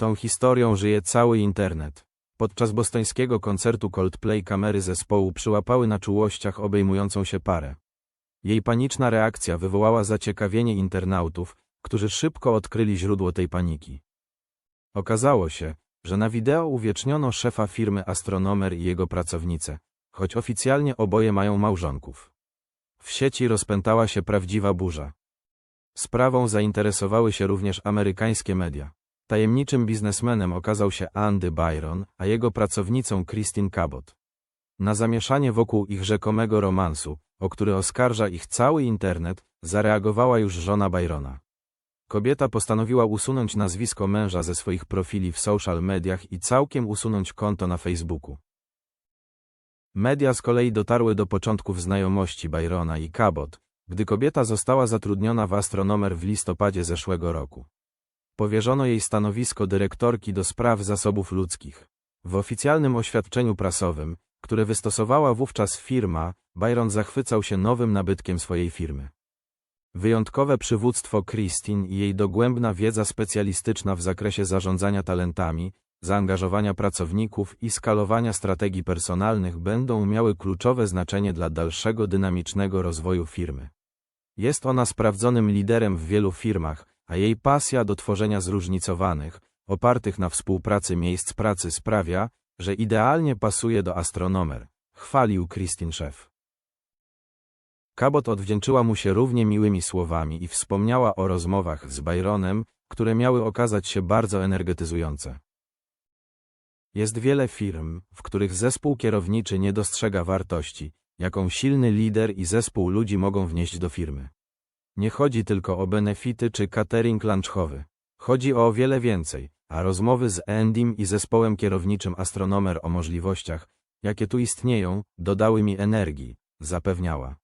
Tą historią żyje cały internet. Podczas bostońskiego koncertu Coldplay kamery zespołu przyłapały na czułościach obejmującą się parę. Jej paniczna reakcja wywołała zaciekawienie internautów, którzy szybko odkryli źródło tej paniki. Okazało się, że na wideo uwieczniono szefa firmy Astronomer i jego pracownicę, choć oficjalnie oboje mają małżonków. W sieci rozpętała się prawdziwa burza. Sprawą zainteresowały się również amerykańskie media. Tajemniczym biznesmenem okazał się Andy Byron, a jego pracownicą Christine Cabot. Na zamieszanie wokół ich rzekomego romansu, o który oskarża ich cały internet, zareagowała już żona Byrona. Kobieta postanowiła usunąć nazwisko męża ze swoich profili w social mediach i całkiem usunąć konto na Facebooku. Media z kolei dotarły do początków znajomości Byrona i Cabot, gdy kobieta została zatrudniona w Astronomer w listopadzie zeszłego roku. Powierzono jej stanowisko dyrektorki do spraw zasobów ludzkich. W oficjalnym oświadczeniu prasowym, które wystosowała wówczas firma, Byron zachwycał się nowym nabytkiem swojej firmy. Wyjątkowe przywództwo Christine i jej dogłębna wiedza specjalistyczna w zakresie zarządzania talentami, zaangażowania pracowników i skalowania strategii personalnych będą miały kluczowe znaczenie dla dalszego dynamicznego rozwoju firmy. Jest ona sprawdzonym liderem w wielu firmach, a jej pasja do tworzenia zróżnicowanych, opartych na współpracy miejsc pracy sprawia, że idealnie pasuje do astronomer, chwalił Christine Szef. Cabot odwdzięczyła mu się równie miłymi słowami i wspomniała o rozmowach z Byronem, które miały okazać się bardzo energetyzujące. Jest wiele firm, w których zespół kierowniczy nie dostrzega wartości, jaką silny lider i zespół ludzi mogą wnieść do firmy. Nie chodzi tylko o benefity czy catering lunchowy. Chodzi o o wiele więcej, a rozmowy z Endym i zespołem kierowniczym Astronomer o możliwościach, jakie tu istnieją, dodały mi energii, zapewniała.